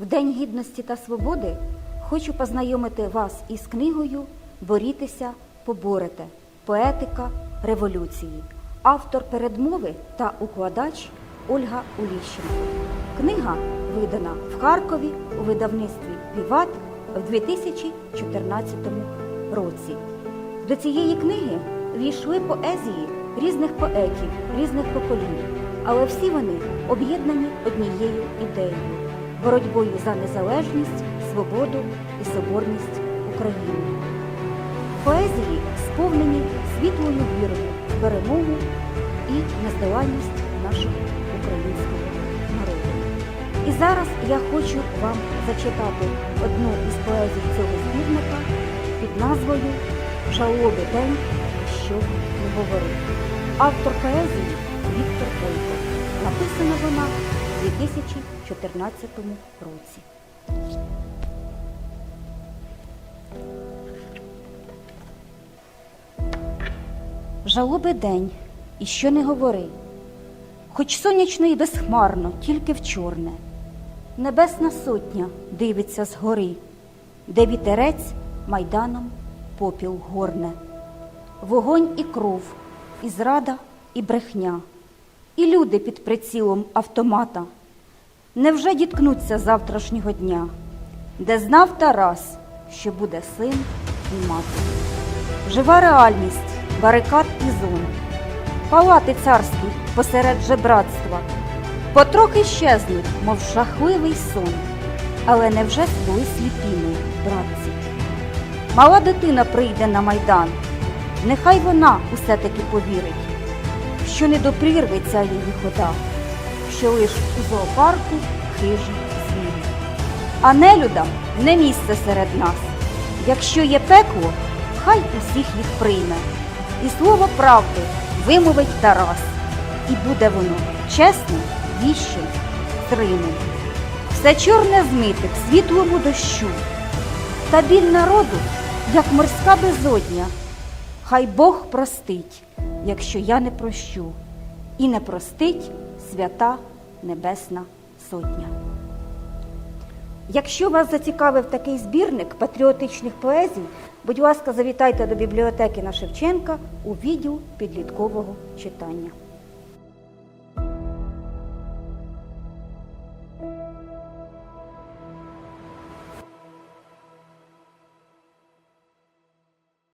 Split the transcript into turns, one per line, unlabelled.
В День гідності та свободи хочу познайомити вас із книгою Борітеся, поборете. Поетика революції. Автор передмови та укладач Ольга Уліщенко. Книга видана в Харкові у видавництві Віват в 2014 році. До цієї книги війшли поезії різних поетів, різних поколінь, але всі вони об'єднані однією ідеєю боротьбою за незалежність, свободу і соборність України. Поезії сповнені світлою вірою в перемогу і нездоланність нашого українського народу. І зараз я хочу вам зачитати одну із поезій цього збірника під назвою Жалоби день, що не говорив. Автор поезії Віктор Бойко. Написана вона у 2014 році. Жалоби день, і що не говори, хоч сонячно і безхмарно, тільки в чорне. Небесна сотня дивиться згори, де вітерець майданом попіл горне, вогонь і кров, і зрада, і брехня, і люди під прицілом автомата. Невже діткнуться завтрашнього дня, де знав Тарас, що буде син і мати? Жива реальність, барикад і зон, палати царські посеред жебратства, потрохи щезнуть, мов жахливий сон, але невже були сліпіми, братці? Мала дитина прийде на майдан, нехай вона усе таки повірить, що не до прірви ця її хода, що лиш у зоопарку хижі звірі. А нелюдам не місце серед нас. Якщо є пекло, хай усіх їх прийме. І слово правди вимовить Тарас, і буде воно чесним, віщим, стримим. Все чорне змите в світлому дощу, та біль народу, як морська безодня. Хай Бог простить, якщо я не прощу, і не простить свята Небесна Сотня. Якщо вас зацікавив такий збірник патріотичних поезій, будь ласка, завітайте до бібліотеки на Шевченка у відділ підліткового читання.